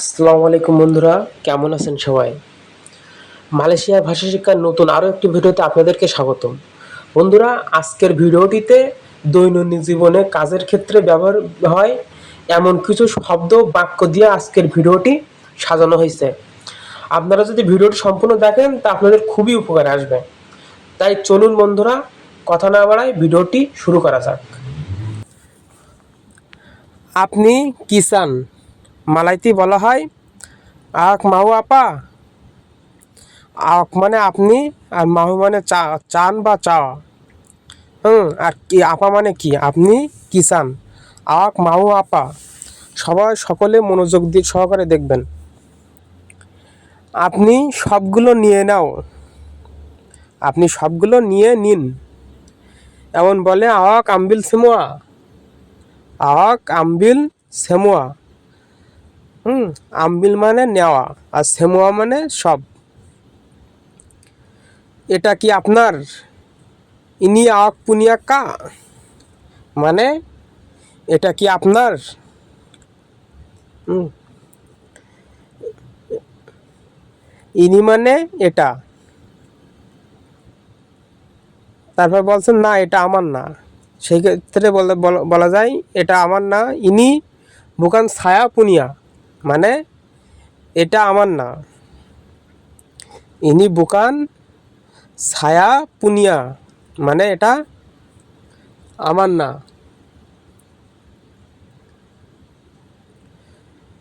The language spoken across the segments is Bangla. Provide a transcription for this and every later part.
আসসালামু আলাইকুম বন্ধুরা, কেমন আছেন সবাই? মালয়েশিয়ার ভাষা শিক্ষার নতুন আরও একটি ভিডিওতে আপনাদেরকে স্বাগতম। বন্ধুরা, আজকের ভিডিওটিতে দৈনন্দিন জীবনে কাজের ক্ষেত্রে ব্যবহার হয় এমন কিছু শব্দ, বাক্য দিয়ে আজকের ভিডিওটি সাজানো হয়েছে। আপনারা যদি ভিডিওটি সম্পূর্ণ দেখেন, তা আপনাদের খুবই উপকারে আসবে। তাই চলুন বন্ধুরা, কথা না বাড়ায় ভিডিওটি শুরু করা যাক। আপনি কিষান মালাইতে বলা হয়। আক মাহু আপা। আক মানে আপনি আর মাহু মানে চা, চান বা চাওয়া হুম, আর কি, আপা মানে কি? আপনি কি চান আক মাহু আপা। সবাই সকলে মনোযোগ দিয়ে সহকারে দেখবেন। আপনি সবগুলো নিয়ে নাও। আপনি সবগুলো নিয়ে নিন। এমন বলে আওয়াক আম্বিল সেমুয়া। আওয়াক আম্বিল সেমুয়া। হুম, আম্বিল মানে নেওয়া আর সেমুয়া মানে সব। এটা কি আপনার? ইনি আওয়াক পুনিয়া কা? মানে এটা কি আপনার? ইনি মানে এটা। তারপর বলছেন, না, এটা আমার না। সেই ক্ষেত্রে বলা যায়, এটা আমার না। ইনি বুকান ছায়া পুনিয়া। মানে এটা আমার না। ইনি বুকান, ছায়া, পুনিয়া মানে এটা আমার না।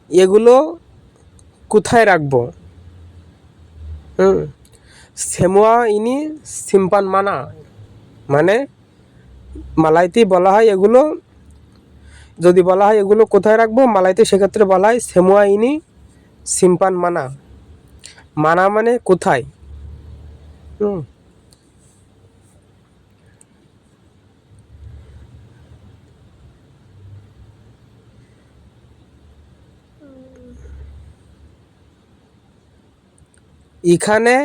এগুলো কোথায় রাখব? হুম, সেমুয়া ইনি সিম্পান মানা মানে মালাইতে বলা হয় এগুলো যদি বলা হয় এগুলো কোথায় রাখব? মালাইতে সেক্ষেত্রে বলা হয় সেমুয়াইনি সিম্পান মানা। মানা মানে কোথায়? এখানে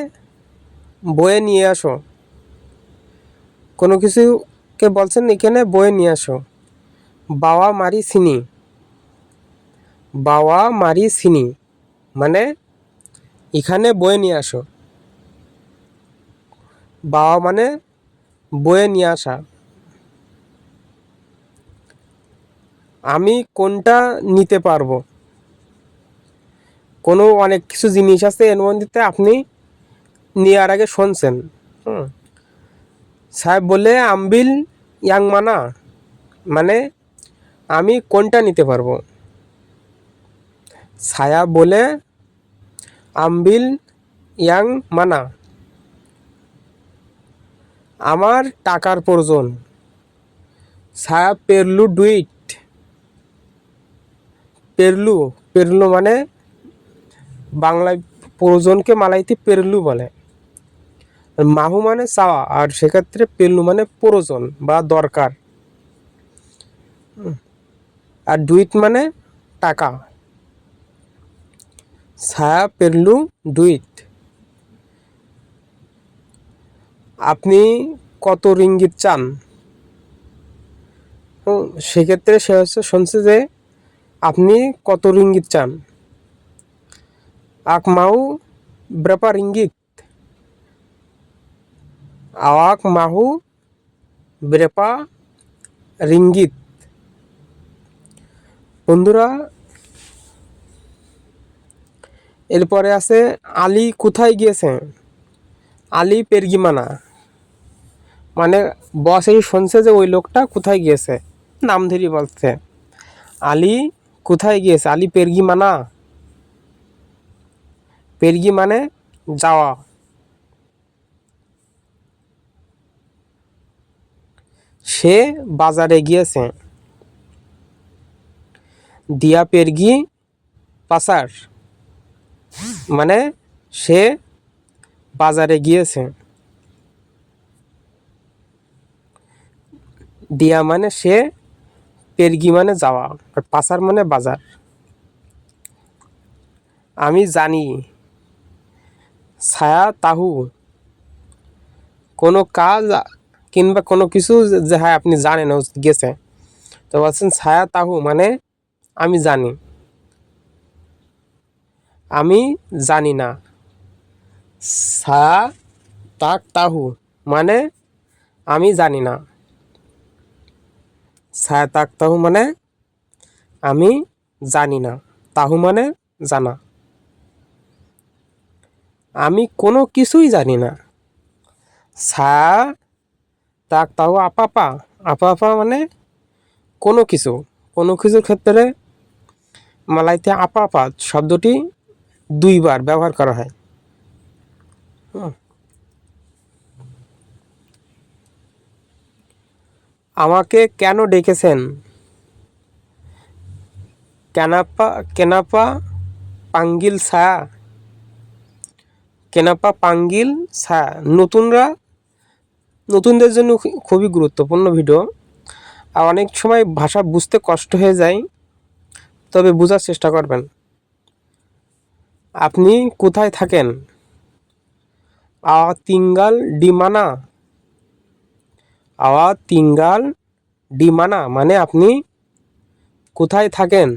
বয়ে নিয়ে আসো। কোনো কিছুকে বলছেন এখানে বয়ে নিয়ে আসো। বাওয়া মারি সিনি বাওয়া মারি সিনি মানে এখানে বয়ে নিয়ে আসো বাওয়া মানে বয়ে নিয়ে আসা আমি কোনটা নিতে পারব? কোনো অনেক কিছু জিনিস আছে, এর মধ্যে আপনি নেওয়ার আগে শুনছেন। হুম। সাহেব বলে আম্বিল ইয়াংমানা মানে আমি কোনটা নিতে পারব? ছায়া বলে আম্বিল ইয়াং মানা। আমার টাকার প্রয়োজন। ছায়া পেরলু ডুইট। পেরলু পেরলু মানে বাংলায় প্রয়োজনকে মালাইতে পেরলু বলে। মাহু মানে চাওয়া আর সেক্ষেত্রে পেরলু মানে প্রয়োজন বা দরকার। আর ডুইট মানে টাকা। ছায়া পেরলু ডুইট আপনি কত রিঙ্গিত চান? সেক্ষেত্রে সে হচ্ছে, শুনছে যে আপনি কত রিঙ্গিত চান? আক মাউ ব্রেপা রিঙ্গিত। আওয়াক মাহু ব্রেপা রিঙ্গিত। বন্ধুরা, এরপরে আছে আলী কোথায় গিয়েছে? আলী পেরগিমানা। মানে বস এই শুনছে যে ওই লোকটা কোথায় গিয়েছে? নাম ধরি বলছে। আলী কোথায় গিয়েছে? আলী পেরগিমানা। পেরগি মানে যাওয়া। সে বাজারে গিয়েছে। দিয়া পেরগি পাসার। মানে সে বাজারে গিয়েছে। দিয়া মানে সে পেরগি মানে যাওয়া আর পাসার মানে বাজার। আমি জানি, ছায়া তাহু, কোনো কাজ কিংবা কোনো কিছু যে হ্যাঁ আপনি জানেন গেছে। তো বলছেন ছায়া তাহু মানে আমি জানি। আমি জানি না। সা তাক তাহু মানে আমি জানি না। সা তাক তাহু মানে আমি জানি না। তাহু মানে জানা। আমি কোনো কিছুই জানি না। সা তাক তাহু, আপাপা। আপাপা মানে কোনো কিছু। কোনো কিছুর ক্ষেত্রে মালাইতে আপাপা শব্দটি দুইবার ব্যবহার করা হয়। আমাকে কেন ডেকেছেন? কেনাপা কেনাপা পাঙ্গিল সা। কেনাপা পাঙ্গিল সা। নতুনরা, নতুনদের জন্য খুবই গুরুত্বপূর্ণ ভিডিও। আর অনেক সময় ভাষা বুঝতে কষ্ট হয়ে যায়। তবে বোঝার চেষ্টা করবেন। আপনি কোথায় থাকেন? আওয়া তিঙ্গাল ডিমানা। আওয়া তিঙ্গাল ডিমানা মানে আপনি কোথায় থাকেন?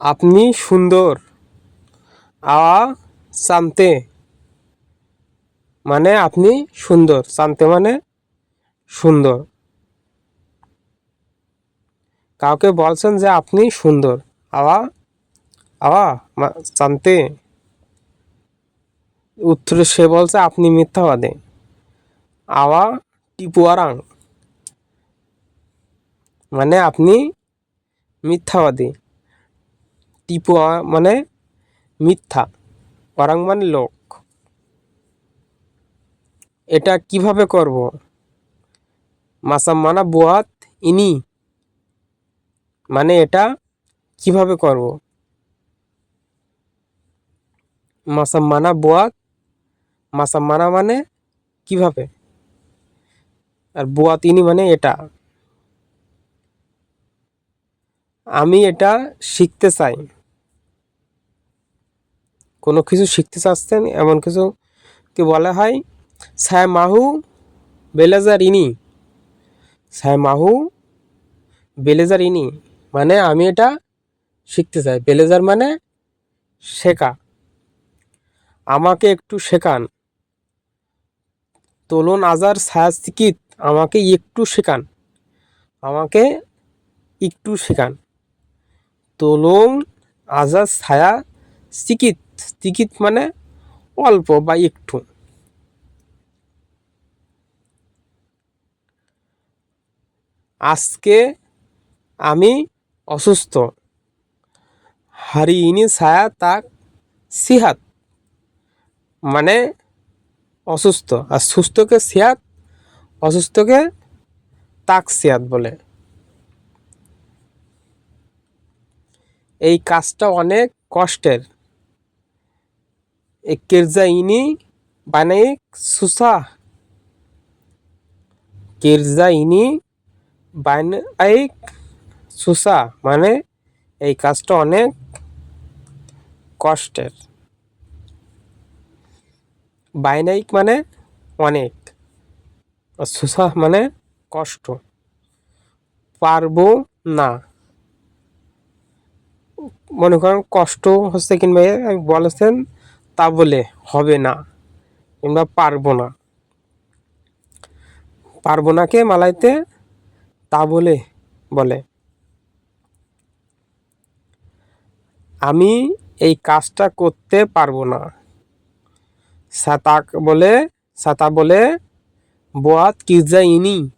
আপনি সুন্দর। আওয়া শান্তে। মানে আপনি সুন্দর। শান্তে মানে সুন্দর। কাউকে বলছেন যে আপনি সুন্দর। আওয়া আওয়া শান্তে। উত্তরে সে বলছে, আপনি মিথ্যাবাদী। আওয়া টিপুয়ারাং মানে আপনি মিথ্যাবাদী। টিপুয়া মানে মিথ্যা ওরাং মানে লোক। এটা কীভাবে করব? মাসাম্মানা বুয়াত ইনি। মানে এটা কীভাবে করব? মাসাম্মানা বুয়াত, মাসাম্মানা মানে কীভাবে? আর বুয়াত ইনি মানে এটা। আমি এটা শিখতে চাই। কোনো কিছু শিখতে চাচ্ছেন, এমন কিছু কি বলা হয়? মাহু বেলেজার ইনি মাহু বেলেজার ইনি মানে আমি এটা শিখতে চাই। বেলেজার মানে শেখা। আমাকে একটু শেখান। তোলন আজার সায়াস্তিকিত আমাকে একটু শেখান। আমাকে একটু শেখান। তোলন আজার ছায়া সিকিত সিকিত মানে অল্প বা একটু। আজকে আমি অসুস্থ। হারিইনি ছায়া তাক সিহাত। মানে অসুস্থ। আর সুস্থকে সিয়াত অসুস্থকে তাক সিয়াত বলে। এই কাজটা অনেক কষ্টের। এই কেরজা ইনি বানাইক সুসা। কেরজা ইনি বানাইক সুসা মানে এই কাজটা অনেক কষ্টের। বাইনাইক মানে অনেক, আর সুসা মানে কষ্ট। পারব না। মনে করেন কষ্ট হচ্ছে কিংবা বলেছেন তা বলে হবে না কিংবা পারব না। পারব নাকে মালাইতে? তা বলে বলে। আমি এই কাজটা করতে পারব না। সাতাক বলে, সাতা বলে, বোয়াত কিজা ইনি।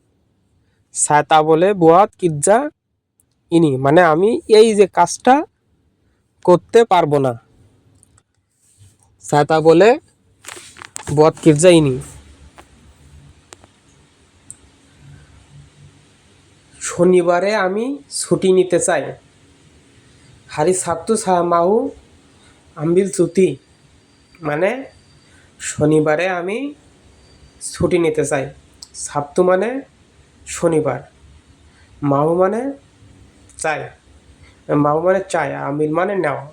সাতা বলে, বোয়াত কিজা ইনি। মানে আমি এই যে কাজটা করতে পারব না। সাতা বলে বোয়াত কিজা ইনি শনিবারে আমি ছুটি নিতে চাই। হারি সাপ্তু মাহু আম্বিল ছুটি মানে শনিবারে আমি ছুটি নিতে চাই। সাপ্তু মানে শনিবার, মাহু মানে চাই। মাহু মানে চাই, আমিল মানে নেওয়া।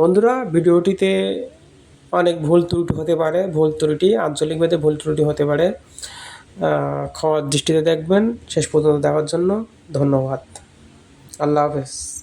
বন্ধুরা, ভিডিওটিতে অনেক ভুল ত্রুটি হতে পারে, ভুল ত্রুটি, আঞ্চলিক ভেদে ভুল ত্রুটি হতে পারে। খাওয়ার দৃষ্টিতে দেখবেন। শেষ পর্যন্ত দেখার জন্য ধন্যবাদ। আল্লাহ হাফেজ।